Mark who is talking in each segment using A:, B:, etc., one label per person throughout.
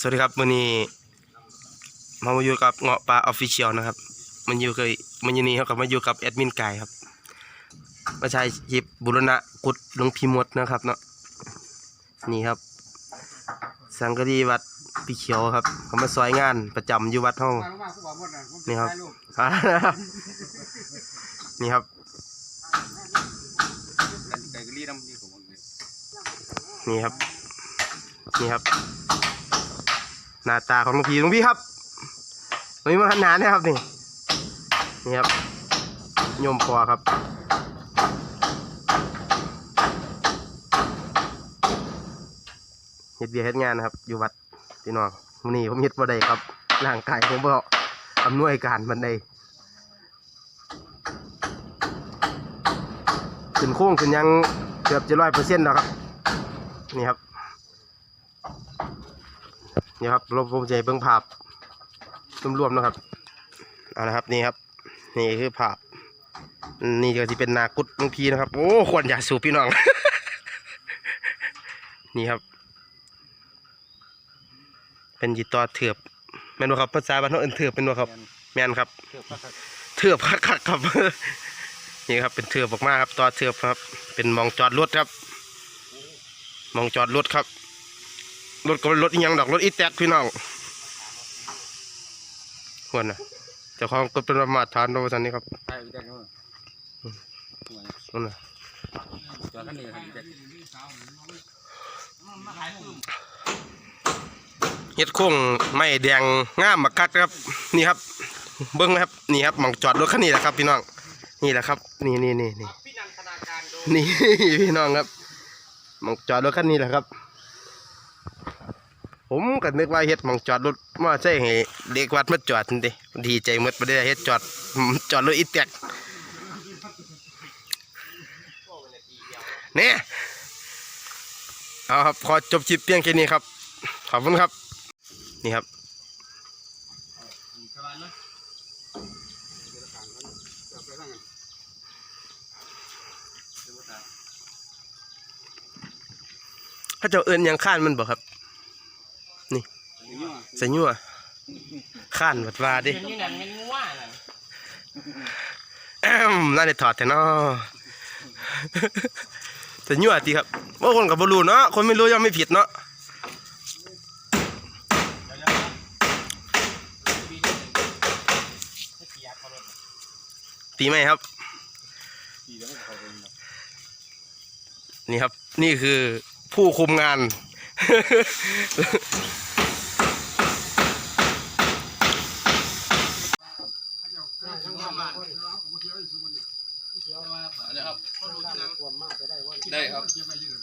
A: สวัสดีครับวันนี้มาอยู่กับเงาะปลาออฟฟิเชียลนะครับ มันอยู่กับมันอยู่นี่เขากับมาอยู่กับแอดมินไก่ครับมาใช้หยิบบุรณะกุดหลวงพีมดนะครับเนาะนี่ครับ สังกดีวัดพี่เขียวครับเขามาซอยงานประจำอยู่วัดห้อง นี่ครับ อ่านี่ครับ
B: ไก่กะลี่น้ำที่ผมเลย
A: นี่ครับ นี่ครับ หน้าตาของลวงพีลวงพี่ครับลวงพี่มาขนาดนะครับนี่นี่ครับโยมพอครับเฮ็ดเบียเฮ็ดงานนะครับ อยู่วัดพี่น้องวันนี้ผมเฮ็ดบ่ได้ครับร่างกายผมบ่อำนวยการมันได้ขึ้นโค้งขึ้นยังเกือบจะร้อยเปอร์เซ็นต์แล้วครับ นี่ครับ นี่ครับรบผมใจเบิ่งภาพรวมๆนะครับเอาละครับนี่ครับ นี่คือภาพ นี่ก็ที่เป็นนากุดหลุงพีนะครับ โอ้ควรอยากสูบพี่น้อง นี่ครับ เป็นยีตอเถือบแมนบ่ครับภาษาบ้านเราเอินเถือบเป็นบ่ครับ แมนครับเทื
B: อกพระครับ
A: เถือบคักครับ นี่ครับเป็นเถือบออกมาครับต่อเถือบครับ เป็นมองจอดรถครับ มองจอดรถครับ รถก็รถอีหยังดอกรถอีแตกพี่น้องควรนะเจ้าของก็เป็นมาตรฐานโดยสันนี้ครับ
B: ใช่พี่แจ๊คนู่น
A: นั่นนะ
B: จอดกันนี่ครับพี่แจ๊ค
A: เฮ็ดโค้งไม้แดงง่ามบักคักครับ นี่ครับ เบิ้งนะครับนี่ครับหมองจอดรถคันนี้แหละครับ พี่น้องนี่แหละครับ นี่นี่นี่นี่นี่พี่น้องครับหมองจอดรถคันนี้แหละครับ ผมก็นึกว่าเฮ็ดมองจอดรถมาใช่ให้เด็กวัดมาจอดนี่ดิดีใจมดบ่ได้เฮ็ดจอดจอดรถอีแตกเนี่ยเอาครับขอจบคลิปเพียงแค่นี้ครับ ขอบคุณครับ นี่ครับถ้าเจ้าเอินยังข้านมันบ่ครับ ใส่ยั่วข้านบัดว่าดิน
C: ี่นั่นเป็นงัวนั่น
A: แอมน่าได้ถอดแต่นอใส่ยั่วติครับว่าคนกับบรูเนาะคนไม่รู้ย่อมไม่ผิดเนาะตีไหมครับ นี่ครับ นี่คือผู้คุมงาน
B: อันนี้ครับได้ครับ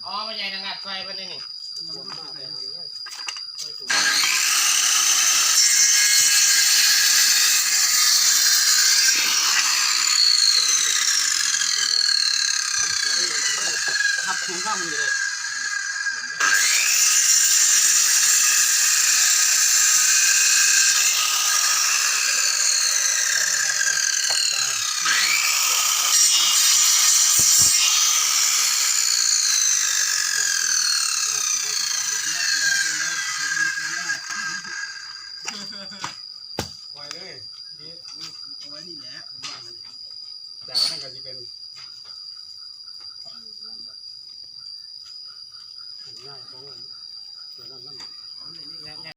C: อ๋อไม่ใหญ่นังกัดไฟวันนี่ค
D: ไปเลย
C: ครับถุงข้าวมือเลย
D: ก็จะเป็นง่ายข
C: องมัน